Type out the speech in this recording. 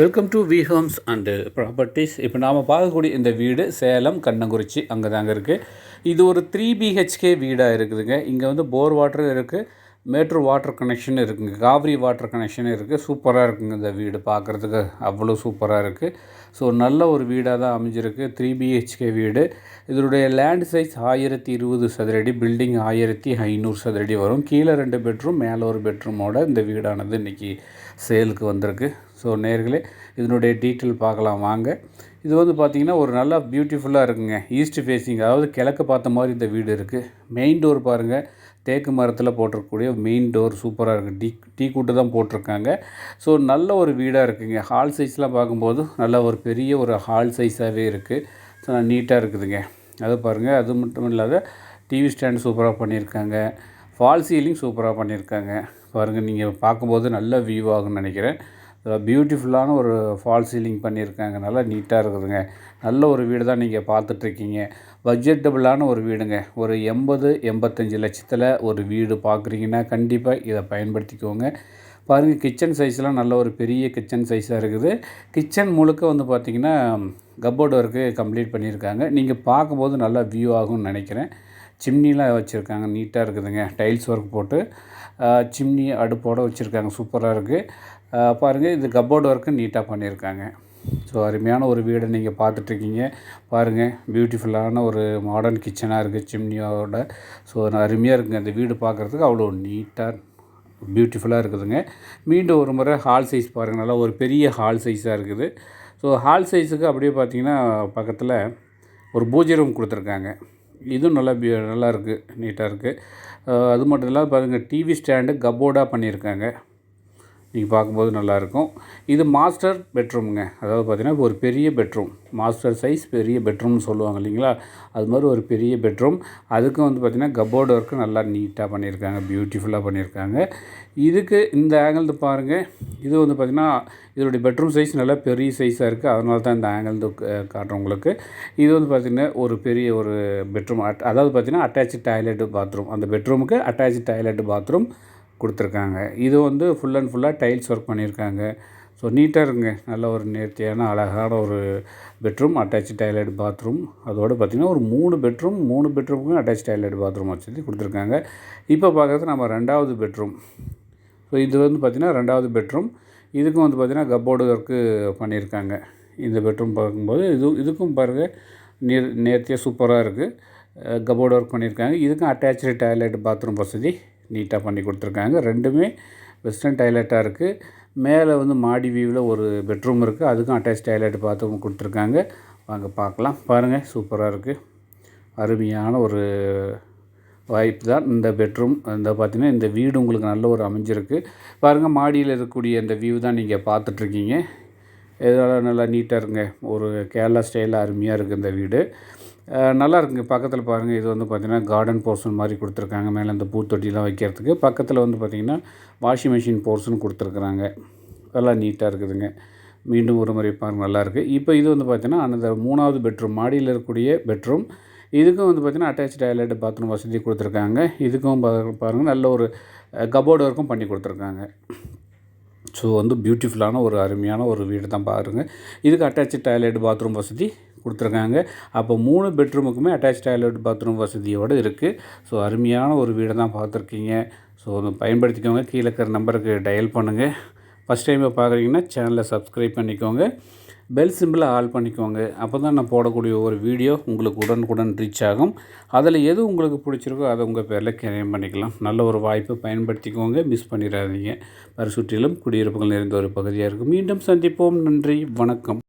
Welcome to V homes and properties இப்போ நாம் பார்க்கக்கூடிய இந்த வீடு சேலம் கண்ணங்குறிச்சி அங்கே தாங்க இருக்குது இது ஒரு த்ரீ பிஹெச்கே வீடாக இருக்குதுங்க. இங்கே வந்து போர் வாட்டர் இருக்குது மேட்ரு வாட்டர் கனெக்ஷன் இருக்குங்க. காவிரி வாட்டர் கனெக்ஷன் இருக்குது சூப்பராக இருக்குங்க இந்த வீடு பார்க்குறதுக்கு அவ்வளோ சூப்பராக இருக்குது ஸோ நல்ல ஒரு வீடாக தான் அமைஞ்சிருக்கு. த்ரீ பிஹெச்கே வீடு. இதனுடைய லேண்ட் சைஸ் ஆயிரத்தி இருபது சதுரடி பில்டிங் ஆயிரத்தி ஐநூறு சதுரடி வரும். கீழே ரெண்டு பெட்ரூம் மேலே ஒரு பெட்ரூமோட இந்த வீடானது இன்றைக்கி சேலுக்கு வந்திருக்கு. ஸோ நேர்களே இதனுடைய டீட்டெயில் பார்க்கலாம் வாங்க. இது வந்து பார்த்திங்கன்னா ஒரு நல்லா பியூட்டிஃபுல்லாக இருக்குங்க. ஈஸ்ட் ஃபேஸிங் அதாவது கிழக்கு பார்த்த மாதிரி இந்த வீடு இருக்குது மெயின் டோர் பாருங்கள் தேக்கு மரத்தில் போட்டிருக்கக்கூடிய மெயின் டோர் சூப்பராக இருக்குது டீ டீ கூட்டு தான் போட்டிருக்காங்க. ஸோ நல்ல ஒரு வீடாக இருக்குதுங்க ஹால் சைஸ்லாம் பார்க்கும்போது நல்ல ஒரு பெரிய ஒரு ஹால் சைஸாகவே இருக்குது ஸோ நீட்டாக இருக்குதுங்க. அது பாருங்கள் அது மட்டும் இல்லாத டிவி ஸ்டாண்ட் சூப்பராக பண்ணியிருக்காங்க. ஃபால் சீலிங் சூப்பராக பண்ணியிருக்காங்க. பாருங்கள் நீங்கள் பார்க்கும்போது நல்ல வியூ ஆகும்னு நினைக்கிறேன். பியூட்டிஃபுல்லான ஒரு ஃபால் சீலிங் பண்ணியிருக்காங்க நல்லா நீட்டாக இருக்குதுங்க. நல்ல ஒரு வீடு தான் நீங்கள் பார்த்துட்ருக்கீங்க. பட்ஜெட்டபுளான ஒரு வீடுங்க. ஒரு எண்பது எண்பத்தஞ்சு லட்சத்தில் ஒரு வீடு பார்க்குறீங்கன்னா கண்டிப்பாக இதை பயன்படுத்திக்கோங்க. பாருங்கள் கிச்சன் சைஸ்லாம் நல்ல ஒரு பெரிய கிச்சன் சைஸாக இருக்குது. கிச்சன் முழுக்க வந்து பார்த்திங்கன்னா கப்போர்டு ஒர்க்கு கம்ப்ளீட் பண்ணியிருக்காங்க. நீங்கள் பார்க்கும்போது நல்லா வியூ ஆகும்னு நினைக்கிறேன். சிம்னிலாம் வச்சுருக்காங்க நீட்டாக இருக்குதுங்க. டைல்ஸ் ஒர்க் போட்டு சிம்னி அடுப்போடு வச்சுருக்காங்க சூப்பராக இருக்குது பாருங்கள் இது கப்போர்டு ஒர்க்கு நீட்டாக பண்ணியிருக்காங்க. ஸோ அருமையான ஒரு வீடை நீங்கள் பார்த்துட்ருக்கீங்க. பாருங்கள் பியூட்டிஃபுல்லான ஒரு மாடர்ன் கிச்சனாக இருக்குது சிம்னியோட. ஸோ அருமையாக இருக்குங்க அந்த வீடு பார்க்குறதுக்கு. அவ்வளோ நீட்டாக பியூட்டிஃபுல்லாக இருக்குதுங்க. மீண்டும் ஒரு முறை ஹால் சைஸ் பாருங்கள் நல்லா ஒரு பெரிய ஹால் சைஸாக இருக்குது. ஸோ ஹால் சைஸுக்கு அப்படியே பார்த்தீங்கன்னா பக்கத்தில் ஒரு பூஜை ரூம் கொடுத்துருக்காங்க. இதுவும் நல்லா பி நல்லா இருக்குது நீட்டாக இருக்குது அது மட்டும் இல்லாமல் பாருங்கள் டிவி ஸ்டாண்டு கப்போர்டாக பண்ணியிருக்காங்க நீங்கள் பார்க்கும்போது நல்லாயிருக்கும். இது மாஸ்டர் பெட்ரூமுங்க. அதாவது பார்த்திங்கன்னா ஒரு பெரிய பெட்ரூம். மாஸ்டர் சைஸ் பெரிய பெட்ரூம்னு சொல்லுவாங்க இல்லைங்களா? அது மாதிரி ஒரு பெரிய பெட்ரூம். அதுக்கும் வந்து பார்த்திங்கன்னா கப்போர்டு ஒர்க்கு நல்லா நீட்டாக பண்ணியிருக்காங்க. பியூட்டிஃபுல்லாக பண்ணியிருக்காங்க. இதுக்கு இந்த ஆங்கிள் பாருங்கள் இது வந்து பார்த்திங்கன்னா இதனுடைய பெட்ரூம் சைஸ் நல்லா பெரிய சைஸாக இருக்குது அதனால தான் இந்த ஆங்கிள் காட்டுறோம் உங்களுக்கு. இது வந்து பார்த்திங்கன்னா ஒரு பெரிய ஒரு பெட்ரூம். அதாவது பார்த்திங்கன்னா அட்டாச்சு டாய்லெட்டு பாத்ரூம் அந்த பெட்ரூமுக்கு அட்டாச்சு டாய்லெட்டு பாத்ரூம் கொடுத்துருக்காங்க. இது வந்து ஃபுல் அண்ட் ஃபுல்லாக டைல்ஸ் ஒர்க் பண்ணியிருக்காங்க. ஸோ நீட்டாக இருங்க நல்ல ஒரு நேர்த்தியான அழகான ஒரு பெட்ரூம் அட்டாச் டாய்லெட் பாத்ரூம் அதோடு பார்த்திங்கன்னா ஒரு மூணு பெட்ரூம் மூணு பெட்ரூமுக்கும் அட்டாச் டாய்லெட் பாத்ரூம் வச்சு கொடுத்துருக்காங்க. இப்போ பார்க்குறது நம்ம ரெண்டாவது பெட்ரூம் ஸோ இது வந்து பார்த்திங்கன்னா ரெண்டாவது பெட்ரூம் இதுக்கும் வந்து பார்த்திங்கன்னா கப்போர்டு ஒர்க்கு பண்ணியிருக்காங்க. இந்த பெட்ரூம் பார்க்கும்போது இது இதுக்கும் பாருங்கள் நேர் நேர்த்தியாக சூப்பராக இருக்குது கபோர்டு ஒர்க் பண்ணியிருக்காங்க. இதுக்கும் அட்டாச்சு டாய்லெட் பாத்ரூம் வசதி. நீட்டாக பண்ணி கொடுத்துருக்காங்க. ரெண்டுமே வெஸ்டர்ன் டாய்லெட்டாக இருக்குது மேலே வந்து மாடி வியூவில் ஒரு பெட்ரூம் இருக்குது அதுக்கும் அட்டாச் டாய்லெட் பாத்ரூம் கொடுத்துருக்காங்க. வாங்க பார்க்கலாம். பாருங்கள் சூப்பராக இருக்குது அருமையான ஒரு வாய்ப்பு தான் இந்த பெட்ரூம் இந்த பார்த்திங்கன்னா இந்த வீடு உங்களுக்கு நல்ல ஒரு அமைஞ்சிருக்கு. பாருங்கள் மாடியில் இருக்கக்கூடிய இந்த வியூ தான் நீங்கள் பார்த்துட்ருக்கீங்க. இதெல்லாம் நல்லா நீட்டாக இருங்க. ஒரு கேரளா ஸ்டைலில் அருமையாக இருக்குது இந்த வீடு. நல்லா இருக்குங்க பக்கத்தில் பாருங்கள் இது வந்து பார்த்திங்கன்னா கார்டன் போர்ஷன் மாதிரி கொடுத்துருக்காங்க. மேலே இந்த பூத்தொட்டிலாம் வைக்கிறதுக்கு. பக்கத்தில் வந்து பார்த்திங்கன்னா வாஷிங் மிஷின் போர்ஷன் கொடுத்துருக்குறாங்க. எல்லாம் நீட்டாக இருக்குதுங்க. மீண்டும் ஒரு முறை பாருங்கள் நல்லாயிருக்கு. இப்போ இது வந்து பார்த்திங்கன்னா அந்த மூணாவது பெட்ரூம் மாடியில் இருக்கக்கூடிய பெட்ரூம் இதுக்கும் வந்து பார்த்திங்கன்னா அட்டாச் டாய்லெட் பாத்ரூம் வசதி கொடுத்துருக்காங்க. இதுக்கும் பாருங்கள் நல்ல ஒரு கபோர்டு ஒர்க்கும் பண்ணி கொடுத்துருக்காங்க. ஸோ வந்து பியூட்டிஃபுல்லான ஒரு அருமையான ஒரு வீடு தான் பாருங்கள் இதுக்கு அட்டாச் டாய்லெட் பாத்ரூம் வசதி கொடுத்துருக்காங்க. அப்போ மூணு பெட்ரூமுக்குமே அட்டாச் டாய்லெட் பாத்ரூம் வசதியோடு இருக்குது ஸோ அருமையான ஒரு வீடை தான் பார்த்துருக்கீங்க. ஸோ அதை பயன்படுத்திக்கோங்க. கீழே இருக்கிற நம்பருக்கு டயல் பண்ணுங்கள் ஃபஸ்ட் டைம் பார்க்குறீங்கன்னா சேனலை சப்ஸ்கிரைப் பண்ணிக்கோங்க. பெல் சிம்பிளை ஆல் பண்ணிக்கோங்க. அப்போ தான் நான் போடக்கூடிய ஒரு வீடியோ உங்களுக்கு உடனுக்குடன் ரீச் ஆகும். அதில் எது உங்களுக்கு பிடிச்சிருக்கோ அதை உங்கள் பேரில் கிளைம் பண்ணிக்கலாம். நல்ல ஒரு வாய்ப்பை பயன்படுத்திக்கோங்க. மிஸ் பண்ணிடாதீங்க. சுற்றிலும் குடியிருப்புகள் நிறைந்த ஒரு பகுதியாக இருக்கும். மீண்டும் சந்திப்போம். நன்றி. வணக்கம்.